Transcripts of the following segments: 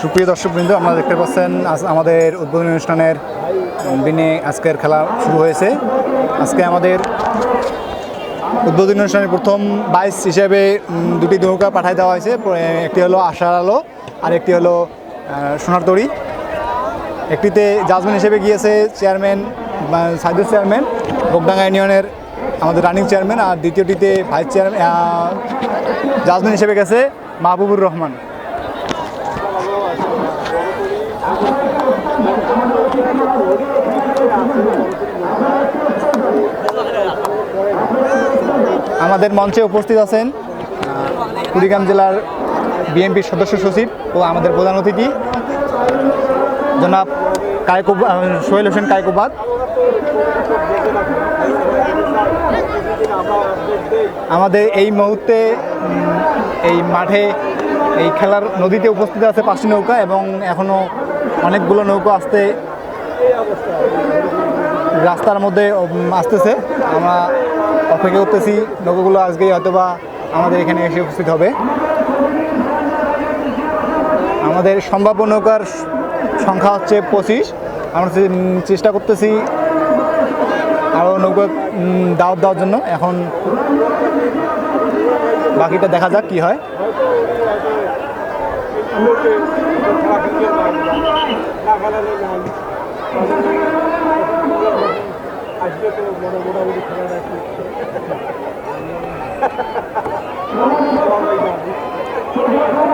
সুপ্রিয় দর্শকবৃন্দ, আপনারা দেখতে পাচ্ছেন আজ আমাদের উদ্বোধনী অনুষ্ঠানের দিনে আজকের খেলা শুরু হয়েছে। আজকে আমাদের উদ্বোধনী অনুষ্ঠানের প্রথম বাইশ হিসেবে দুটি নৌকা পাঠাই দেওয়া হয়েছে। একটি হলো আশার আলো, আর একটি হলো সোনার তরী। একটিতে জাজম্যান হিসেবে গিয়েছে চেয়ারম্যান বা সাইদুর চেয়ারম্যান বোকডাঙ্গা ইউনিয়নের আমাদের রানিং চেয়ারম্যান আর দ্বিতীয়টিতে ভাইস চেয়ারম্যান জাজম্যান হিসেবে গেছে মাহবুবুর রহমান। আমাদের মঞ্চে উপস্থিত আছেন কুড়িগ্রাম জেলার বিএনপির সদস্য সচিব ও আমাদের প্রধান অতিথি, জনাব কায়কুব সোহেল হোসেন কায়কুবাদ। আমাদের এই মুহূর্তে এই মাঠে, এই খেলার নদীতে উপস্থিত আছে পাঁচটি নৌকা এবং এখনও অনেকগুলো নৌকা আসতে, রাস্তার মধ্যে আসতেছে। আমরা অপেক্ষা করতেছি নৌকাগুলো আজকেই হয়তোবা আমাদের এখানে এসে উপস্থিত হবে। আমাদের সম্ভাব্য নৌকার সংখ্যা হচ্ছে পঁচিশ। আমরা চেষ্টা করতেছি আরও নৌকা দাওয়াত দেওয়ার জন্য। এখন বাকিটা দেখা যাক কি হয়।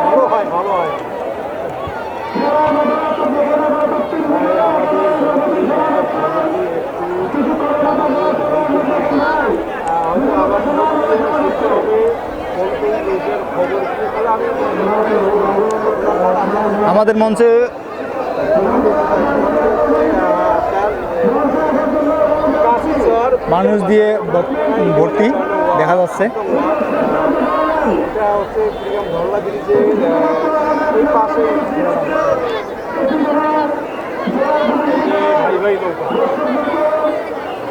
ভালো হয় ভালো হয়। আমাদের মঞ্চে মানুষ দিয়ে ভর্তি দেখা যাচ্ছে। ভাই ভাই নৌকা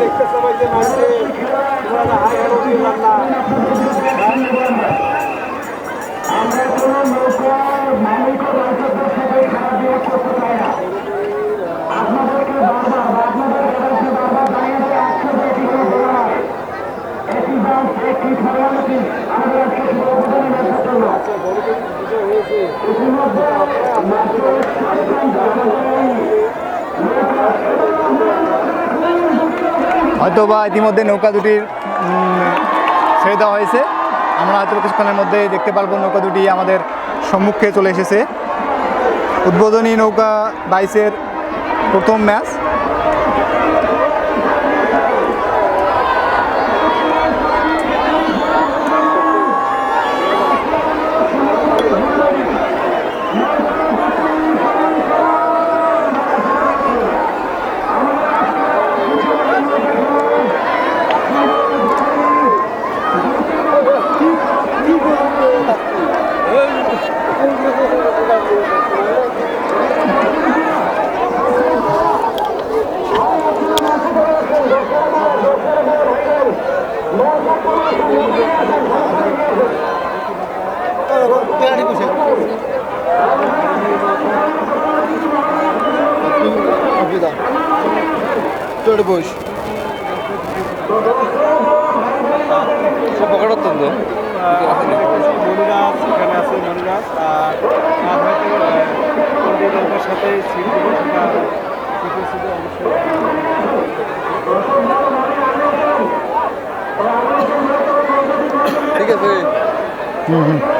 দেখতে সবাই যে তোমরা হাই হ্যালো দিলাম হয়তো বা ইতিমধ্যে নৌকা দুটির ছেড়ে দেওয়া হয়েছে। আমরা হয়তো কিছুক্ষণের মধ্যে দেখতে পারব নৌকা দুটি আমাদের সম্মুখে চলে এসেছে। উদ্বোধনী নৌকা বাইসের প্রথম ম্যাচ। সব পকেটত তো মনিরাজ এখানে আছে মনিরাজ আর আর হয়তো সাথে দেবো সেটা ঠিক আছে। ভাই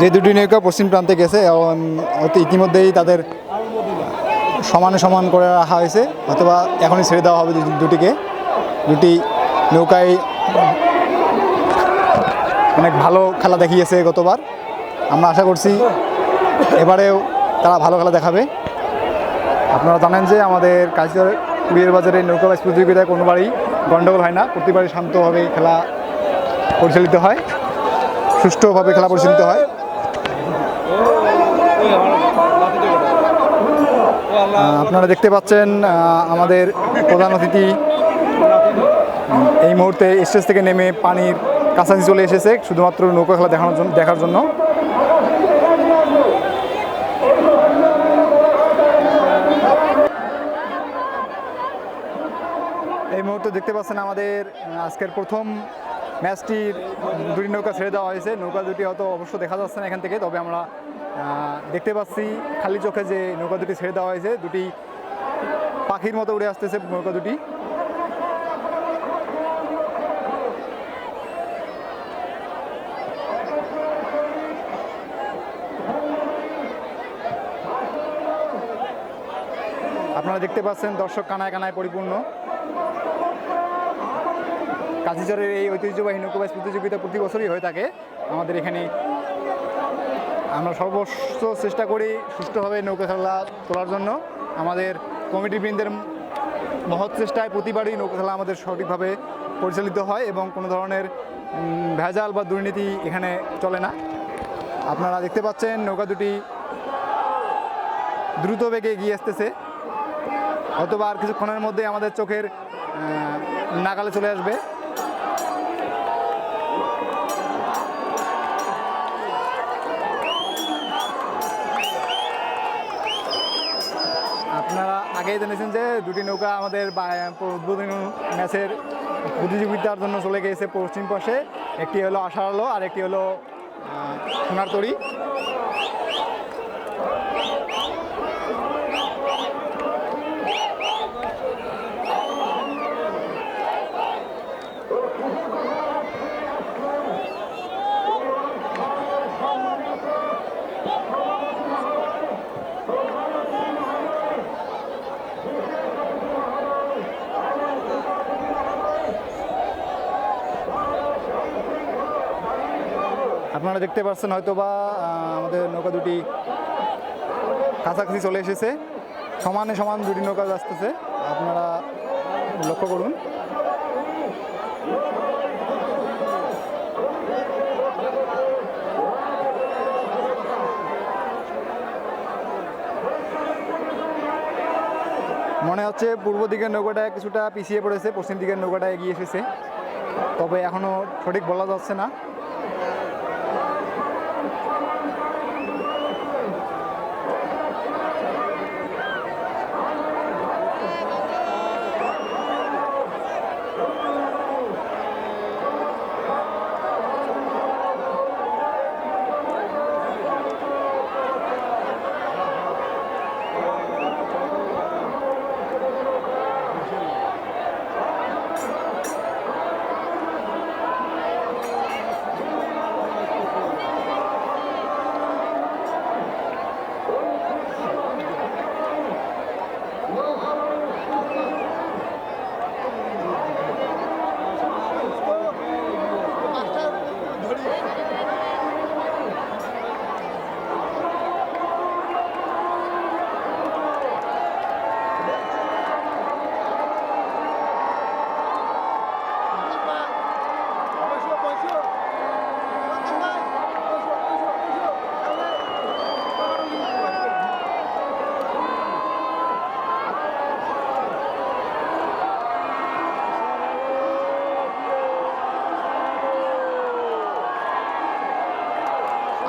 যে দুটি নৌকা পশ্চিম প্রান্তে গেছে ইতিমধ্যেই তাদের সমানে সমান করে রাখা হয়েছে অথবা এখনই ছেড়ে দেওয়া হবে দুটিকে। দুটি নৌকায় অনেক ভালো খেলা দেখিয়েছে গতবার। আমরা আশা করছি এবারেও তারা ভালো খেলা দেখাবে। আপনারা জানেন যে আমাদের কাজীর কুড়িয়ার বাজারে নৌকা বাইচ প্রতিযোগিতায় কোনোবারই গণ্ডগোল হয় না, প্রতিবারই শান্তভাবে খেলা পরিচালিত হয়, সুষ্ঠুভাবে খেলা পরিচালিত হয়। আপনারা দেখতে পাচ্ছেন আমাদের প্রধান অতিথি এই মুহূর্তে স্টেজ থেকে নেমে পানির কাছাকাছি চলে এসেছে শুধুমাত্র নৌকা খেলা দেখানোর জন্য দেখার জন্য। এই মুহূর্তে দেখতে পাচ্ছেন আমাদের আজকের প্রথম ম্যাচটির দুটি নৌকা ছেড়ে দেওয়া হয়েছে। নৌকা দুটি হয়তো অবশ্য দেখা যাচ্ছে না এখান থেকে, তবে আমরা দেখতে পাচ্ছি খালি চোখে যে নৌকা দুটি ছেড়ে দেওয়া হয়েছে। দুটি পাখির মতো উড়ে আসতেছে নৌকা দুটি। আপনারা দেখতে পাচ্ছেন দর্শক কানায় কানায় পরিপূর্ণ। কাশিচরের এই ঐতিহ্যবাহী নৌকাবাজ প্রতিযোগিতা প্রতি বছরই হয়ে থাকে। আমাদের এখানে আমরা সর্বস্ব চেষ্টা করি সুষ্ঠুভাবে নৌকা খেলা তোলার জন্য। আমাদের কমিটিবৃন্দের মহৎ চেষ্টায় প্রতিবারই নৌকা খেলা আমাদের সঠিকভাবে পরিচালিত হয় এবং কোনো ধরনের ভেজাল বা দুর্নীতি এখানে চলে না। আপনারা দেখতে পাচ্ছেন নৌকা দুটি দ্রুত বেগে এগিয়ে আসতেছে। হয়তোবা আর কিছুক্ষণের মধ্যে আমাদের চোখের নাগালে চলে আসবে। আপনারা আগেই জেনেছেন যে দুটি নৌকা আমাদের বা- উদ্বোধনী ম্যাচের প্রতিযোগিতার জন্য চলে গিয়েছে পশ্চিম পাশে। একটি হলো আষাঢ় আলো আর একটি হলো সোনার তরী আপনারা দেখতে পাচ্ছেন হয়তো বা আমাদের নৌকা দুটি কাছাকাছি চলে এসেছে। সমানে সমান দুটি নৌকা আসতেছে। আপনারা লক্ষ্য করুন। মনে হচ্ছে পূর্ব দিকের নৌকাটা কিছুটা পিছিয়ে পড়েছে, পশ্চিম দিকের নৌকাটা এগিয়ে এসেছে। তবে এখনও সঠিক বলা যাচ্ছে না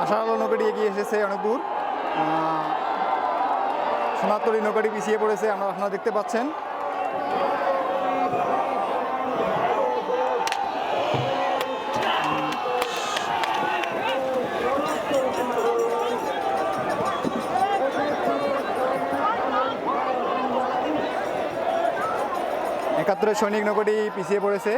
আশার আলো নৌকাটি এগিয়ে এসেছে অনেক দূর সোনাতলি নৌকাটি পিছিয়ে পড়েছে, আমরা আপনারা দেখতে পাচ্ছেন। একাত্তর একাত্তরের সৈনিক নৌকাটি পিছিয়ে পড়েছে।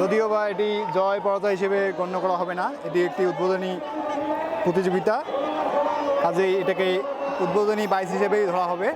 যদিও বা এটি জয় পরাজয় হিসেবে গণ্য করা হবে না, এটি একটি উদ্বোধনী প্রতিযোগিতা। কাজেই এটাকে উদ্বোধনী বাইস হিসেবেই ধরা হবে।